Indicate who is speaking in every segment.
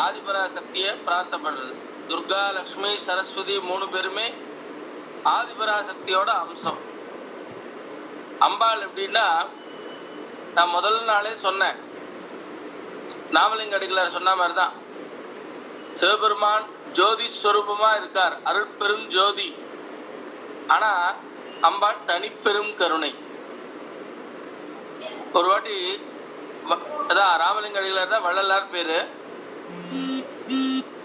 Speaker 1: ஆதிபராசக்தியை பிரார்த்தனை பண்றது துர்கா லக்ஷ்மி சரஸ்வதி மூணு பேருமே ஆதிபராசக்தியோட அம்சம். அம்பாள் எப்படின்னா நான் முதல் நாளே சொன்னேன். நாமலிங்க அடிகளார் சொன்ன மாதிரி தான் சிவபெருமான் ஜோதி ஸ்வரூபமா இருக்கார். அருட்பெரும் ஜோதி. ஆனா அம்பாள் தனிப்பெரும் கருணை. ஒரு வாட்டி அதான் ராமலிங்க அடிகளார் தான் வள்ளலார் பேரு.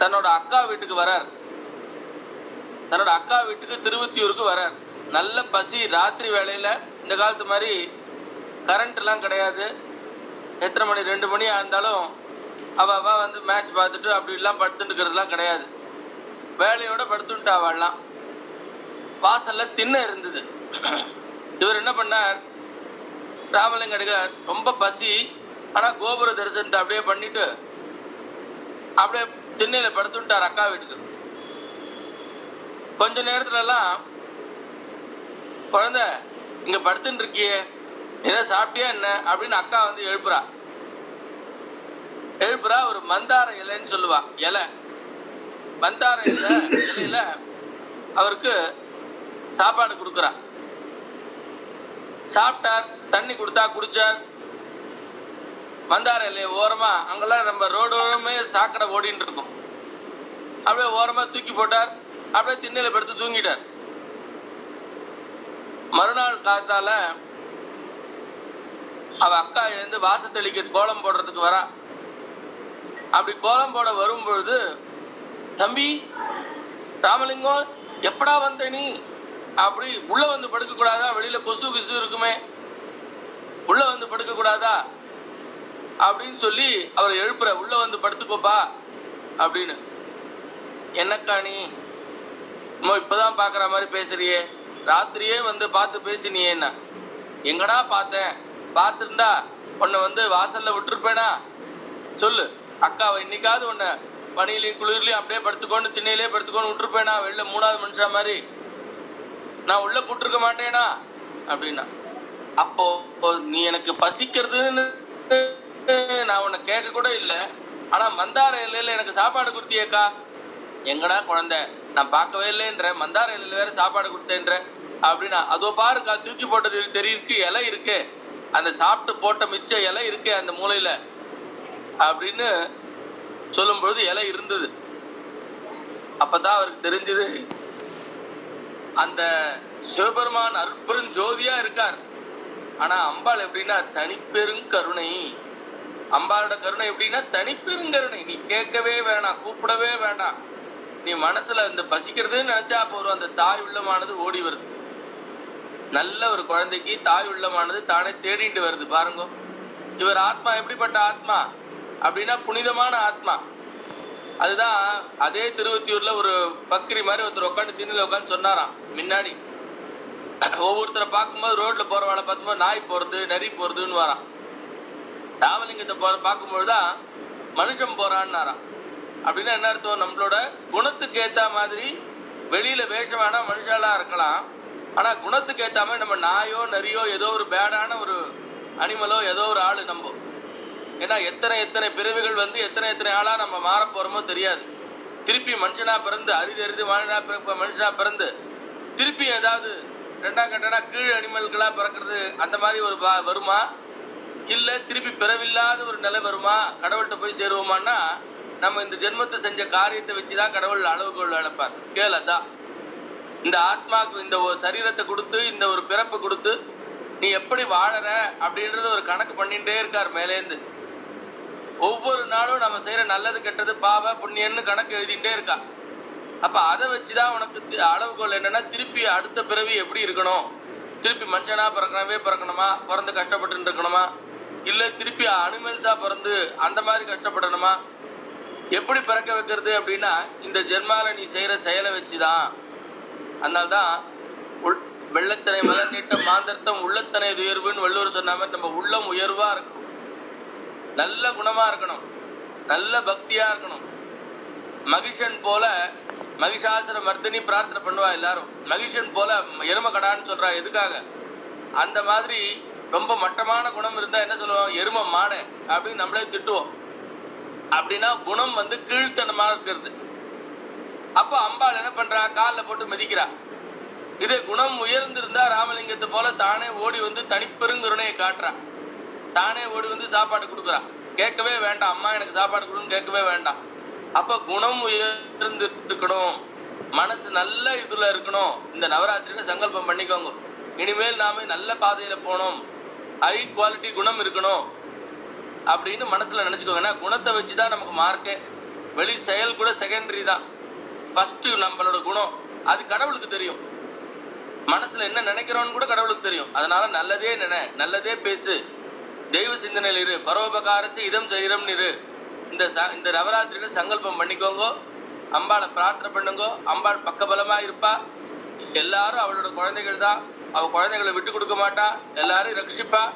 Speaker 1: தன்னோட அக்கா வீட்டுக்கு வரார். தன்னோட அக்கா வீட்டுக்கு திருவத்தியூருக்கு வரார். நல்ல பசி ராத்திரி வேலையில இந்த காலத்து மாதிரி கரண்ட் எல்லாம் கிடையாது. எத்தனை மணி ரெண்டு மணி இருந்தாலும் அவ அவ வந்து மேட்ச் பார்த்துட்டு அப்படி எல்லாம் படுத்துட்டுக்கிறதுலாம் கிடையாது. வேலையோட படுத்துட்டா அவள்லாம். வாசல்ல திண்ண இருந்தது. இவர் என்ன பண்ணார்? ராமலிங்க அடிகளார் ரொம்ப பசி ஆனா கோபுர தரிசனத்தை அப்படியே பண்ணிட்டு அப்படியே திண்ணையில படுத்துட்டார் அக்கா வீட்டுக்கு. கொஞ்ச நேரத்துல எல்லாம் குழந்தை இங்க படுத்துட்டு இருக்கியே என்ன சாப்பிட்டியா என்ன? அப்படின்னு அக்கா வந்து எழுப்புறா. எழுப்புறா ஒரு மந்தார இலைன்னு சொல்லுவா இலை. மந்தார இலை இலையில அவருக்கு சாப்பாடு கொடுக்குறா. சாப்பிட்டார் தண்ணி கொடுத்தா குடிச்சார். மந்தார இலைய ஓரமா? அங்கெல்லாம் நம்ம ரோடோரமே சாக்கடை ஓடின்னு இருக்கும். அப்படியே ஓரமா தூக்கி போட்டார். அப்படியே திண்ணையில படுத்து தூங்கிட்டார். மறுநாள் காத்தால அவ அக்கா எழுந்து வாசத்தளிக்க கோலம் போடுறதுக்கு வரா. அப்படி கோலம் போட வரும் பொழுது தம்பி ராமலிங்கம் எப்படா வந்த நீ? அப்படி உள்ள வந்து படுக்க கூடாதா வெளியில கொசு கிசு இருக்குமே. உள்ள வந்து படுக்க கூடாதா அப்படின்னு சொல்லி அவரை எழுப்புற உள்ள வந்து படுத்துக்கோப்பா அப்படின்னு. என்னக்கா நீ? அம்மா இப்பதான் பாக்குற மாதிரி பேசுறியே. ராத்திரியே வந்து பார்த்து பேசினியே என்ன எங்கடா பார்த்தேன்? பார்த்துருந்தா உன்னை வந்து வாசல்ல விட்டுருப்பேனா? சொல்லு. அக்காவை இன்னைக்காவது உன்னை பனியிலையும் குளிர்லயும் அப்படியே படுத்துக்கொண்டு திண்ணையிலே படுத்துக்கொண்டு விட்டுருப்பேனா? வெளில மூணாவது மனுஷா மாதிரி. நான் உள்ள கூட்டிருக்க மாட்டேனா? அப்படின்னா. அப்போ நீ எனக்கு பசிக்கிறதுன்னு நான் உன்னை கேட்க கூட இல்லை. ஆனா மந்தார எல்லையில எனக்கு சாப்பாடு கொடுத்தியேக்கா எங்கடா குழந்தை? நான் பார்க்கவே இல்லைன்ற. மந்தார எல்லையில வேற சாப்பாடு கொடுத்தேன்ற. அப்படின்னா அதோ பாருக்கா தூக்கி போட்டது தெரியிருக்கு இலை இருக்கு. அந்த சாப்பிட்டு போட்ட மிச்ச இலை இருக்கு அந்த மூலையில. அப்படின்னு சொல்லும் பொழுது இலை இருந்தது. அப்பதான் அவருக்கு தெரிஞ்சது அந்த சிவபெருமான் அற்புதம் ஜோதியா இருக்கார். ஆனா அம்பாள் எப்படின்னா தனிப்பெரும் கருணை. அம்பாளோட கருணை எப்படின்னா தனிப்பெரும் கருணை. நீ கேட்கவே வேணாம் கூப்பிடவே வேண்டாம் நீ மனசுல இந்த பசிக்கிறதுன்னு நினைச்சா போறோம் அந்த தாய் உள்ளமானது ஓடி வருது. நல்ல ஒரு குழந்தைக்கு தாய் உள்ளமானது தானே தேடிட்டு வருது பாருங்க. இவர் ஆத்மா எப்படிப்பட்ட ஆத்மா? அப்படின்னா புனிதமான ஆத்மா. அதுதான் அதே திருவத்தியூர்ல ஒரு பக்ரி மாதிரி ஒருத்தர் உட்காந்து திண்ணில உட்காந்து சொன்னாராம் முன்னாடி. ஒவ்வொருத்தரை பார்க்கும்போது ரோட்ல போறவாளை பார்க்கும்போது நாய் போறது நரி போறதுன்னு வரான் ராமலிங்கத்தை போற பார்க்கும்போதுதான் மனுஷன் போறான்னாராம் அப்படின்னா என்ன அர்த்தம்? நம்மளோட குணத்துக்கு ஏத்த மாதிரி வெளியில வேஷம் வேணா மனுஷாலா இருக்கலாம். ஆனா குணத்துக்கு ஏத்த மாதிரி நம்ம நாயோ நரியோ ஏதோ ஒரு பேடான ஒரு அனிமலோ ஏதோ ஒரு ஆளு நம்ம. ஏன்னா எத்தனை எத்தனை பிறவிகள் வந்து எத்தனை எத்தனை ஆளா நம்ம மாற போறோமோ தெரியாது. திருப்பி மனுஷனா பிறந்து அரிது அரிது மனுஷனா பிறப்ப- மனுஷனா பிறந்து திருப்பி ஏதாவது ரெண்டாம் கட்டனா கீழ் அனிமல்களா பிறக்கிறது அந்த மாதிரி ஒரு வருமா? இல்ல திருப்பி பிறவில்லாத ஒரு நிலை வருமா? கடவுள்கிட்ட போய் சேருவோமான்னா நம்ம இந்த ஜென்மத்தை செஞ்ச காரியத்தை வச்சுதான் கடவுள் அளவுகோல் அளப்பார் ஸ்கேல் அதான். இந்த ஆத்மாக்கு இந்த ஒரு சரீரத்தை கொடுத்து இந்த ஒரு பிறப்பு கொடுத்து நீ எப்படி வாழற அப்படின்றத ஒரு கணக்கு பண்ணிட்டே இருக்கார் மேலேந்து. ஒவ்வொரு நாளும் நம்ம செய்யற நல்லது கெட்டது பாவ புண்ணியன்னு கணக்கு எழுதிட்டே இருக்கா. அப்ப அதை வச்சுதான் உனக்கு தி- அளவுகோல் என்னன்னா திருப்பி அடுத்த பிறவி எப்படி இருக்கணும்? திருப்பி மனுஷனா பிறக்கணவே பிறக்கணுமா? பிறந்து கஷ்டப்பட்டு இருக்கணுமா? இல்ல திருப்பி அனிமல்ஸா பிறந்து அந்த மாதிரி கஷ்டப்படணுமா எப்படி பிறக்க வைக்கிறது அப்படின்னா இந்த ஜென்மால நீ செய்யற செயலை வச்சுதான். அதனால்தான் உள் வெள்ளத்தனை மலர் நீட்ட மாந்தர்த்தம் உள்ளத்தனை உயர்வுன்னு வள்ளுவர் சொன்ன மாதிரி நம்ம உள்ளம் உயர்வா இருக்கணும். நல்ல குணமா இருக்கணும். நல்ல பக்தியா இருக்கணும். மகிஷன் போல மகிஷாசுர மர்தினி பிரார்த்தனை பண்ணுவா எல்லாரும். மகிஷன் போல எரும கடான்னு சொல்றா எதுக்காக? அந்த மாதிரி ரொம்ப மட்டமான குணம் இருந்தா என்ன சொல்லுவோம் எரும மாடை அப்படின்னு நம்மளே திட்டுவோம். அப்படின்னா குணம் வந்து கீழ்த்தனமா இருக்கிறது. அப்ப அம்பாள் என்ன பண்றா? கால்ல போட்டு மிதிக்கிறா. இதே குணம் உயர்ந்திருந்தா ராமலிங்கத்தை போல தானே ஓடி வந்து தனிப்பெருங்கருணையை காட்டுறா. தானே ஓடி வந்து சாப்பாடு கொடுக்குறா. கேட்கவே வேண்டாம். அம்மா எனக்கு சாப்பாடு கொடுன்னு கேட்கவே வேண்டாம். அப்ப குணம் உயர்ந்து இருக்கணும் மனசு நல்ல இதுல இருக்கணும். இந்த நவராத்திரியில சங்கல்பம் பண்ணிக்கோங்க. இனிமேல் நாம நல்ல பாதையில போனோம் ஹை குவாலிட்டி குணம் இருக்கணும். அப்படின்னு மனசுல நினைச்சுக்கோங்க. ஏன்னா குணத்தை வச்சுதான் நமக்கு மார்க்கே வெளி செயல் கூட செகண்டரி தான். ஃபர்ஸ்ட் நம்மளோட குணம். அது கடவுளுக்கு தெரியும். மனசுல என்ன நினைக்கிறோம்னு கூட கடவுளுக்கு தெரியும். அதனால நல்லதே நினை நல்லதே பேசு. தெய்வ சிந்தனையில் இரு. பரோபகாரசு இதம் செய்யறம்னு இரு. இந்த ச- இந்த நவராத்திரியில சங்கல்பம் பண்ணிக்கோங்க. அம்பாளை பிரார்த்தனை பண்ணுங்க. அம்பாள் பக்கபலமா இருப்பா. எல்லாரும் அவளோட குழந்தைகள் தான். அவ குழந்தைகளை விட்டு கொடுக்க மாட்டா. எல்லாரும் ரட்சிப்பா.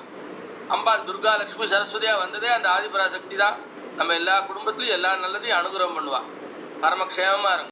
Speaker 1: அம்பாள் துர்கா லட்சுமி சரஸ்வதியா வந்ததே அந்த ஆதிபராசக்தி தான். நம்ம எல்லா குடும்பத்திலையும் எல்லா நல்லதையும் அனுகிரகம் பண்ணுவா. பரமக்ஷேமமா இருக்கும்